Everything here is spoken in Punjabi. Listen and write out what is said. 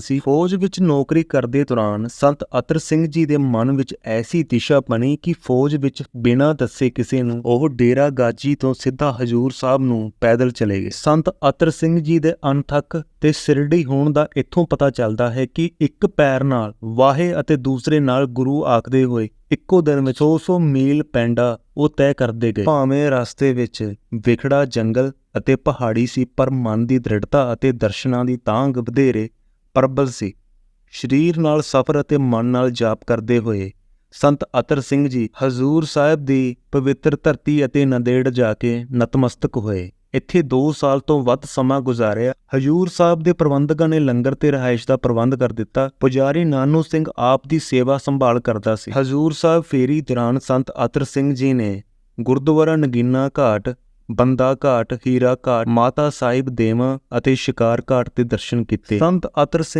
ਸੀ। ਫੌਜ ਵਿੱਚ ਨੌਕਰੀ ਕਰਦੇ ਦੌਰਾਨ ਸੰਤ ਅਤਰ ਸਿੰਘ ਜੀ ਦੇ ਮਨ ਵਿੱਚ ਐਸੀ ਦਿਸ਼ਾ ਬਣੀ ਕਿ ਫੌਜ ਵਿੱਚ ਬਿਨਾਂ ਦੱਸੇ ਕਿਸੇ ਨੂੰ ਉਹ ਡੇਰਾ ਗਾਜੀ ਤੋਂ ਸਿੱਧਾ ਹਜੂਰ ਸਾਹਿਬ ਨੂੰ ਪੈਦਲ ਚਲੇ ਗਏ। ਸੰਤ ਅਤਰ ਸਿੰਘ ਜੀ ਦੇ ਅਣਥੱਕ ਤੇ ਸਿਰੜੀ ਹੋਣ ਦਾ ਇੱਥੋਂ ਪਤਾ ਚੱਲਦਾ ਹੈ ਕਿ ਇੱਕ ਪੈਰ ਨਾਲ ਵਾਹੇ ਅਤੇ ਦੂਸਰੇ ਨਾਲ ਗੁਰੂ ਆਖਦੇ ਹੋਏ ਇੱਕੋ ਦਿਨ ਵਿੱਚ 100 ਮੀਲ ਪੈਂਡਾ ਉਹ ਤੈਅ ਕਰਦੇ ਗਏ। ਭਾਵੇਂ ਰਸਤੇ ਵਿੱਚ ਵਿਖੜਾ ਜੰਗਲ ਅਤੇ ਪਹਾੜੀ ਸੀ, ਪਰ ਮਨ ਦੀ ਦ੍ਰਿੜਤਾ ਅਤੇ ਦਰਸ਼ਨਾਂ ਦੀ ਤਾਂਘ ਵਧੇਰੇ ਪ੍ਰਬਲ ਸੀ। ਸਰੀਰ ਨਾਲ ਸਫ਼ਰ ਅਤੇ ਮਨ ਨਾਲ ਜਾਪ ਕਰਦੇ ਹੋਏ ਸੰਤ ਅਤਰ ਸਿੰਘ ਜੀ ਹਜ਼ੂਰ ਸਾਹਿਬ ਦੀ ਪਵਿੱਤਰ ਧਰਤੀ ਅਤੇ ਨੰਦੇੜ ਜਾ ਕੇ ਨਤਮਸਤਕ ਹੋਏ। ਇੱਥੇ 2 ਸਾਲ ਤੋਂ ਵੱਧ ਸਮਾਂ ਗੁਜ਼ਾਰਿਆ। ਹਜੂਰ ਸਾਹਿਬ ਦੇ ਪ੍ਰਬੰਧਕਾਂ ਨੇ ਲੰਗਰ ਤੇ ਰਿਹਾਇਸ਼ ਦਾ ਪ੍ਰਬੰਧ ਕਰ ਦਿੱਤਾ। ਪੁਜਾਰੀ ਨਾਨੂ ਸਿੰਘ ਆਪ ਦੀ ਸੇਵਾ ਸੰਭਾਲ ਕਰਦਾ ਸੀ। ਹਜੂਰ ਸਾਹਿਬ ਫੇਰੀ ਦੌਰਾਨ ਸੰਤ ਅਤਰ ਸਿੰਘ ਜੀ ਨੇ ਗੁਰਦੁਆਰਾ ਨਗੀਨਾ ਘਾਟ ਬੰਦਾ ਘਾਟ, ਹੀਰਾ ਘਾਟ, ਮਾਤਾ ਸਾਹਿਬ ਦੇਵਾਂ ਅਤੇ ਸ਼ਿਕਾਰ ਘਾਟ ਦੇ ਦਰਸ਼ਨ ਕੀਤੇ। ਸੰਤ ਅਤਰ ਸਿੰਘ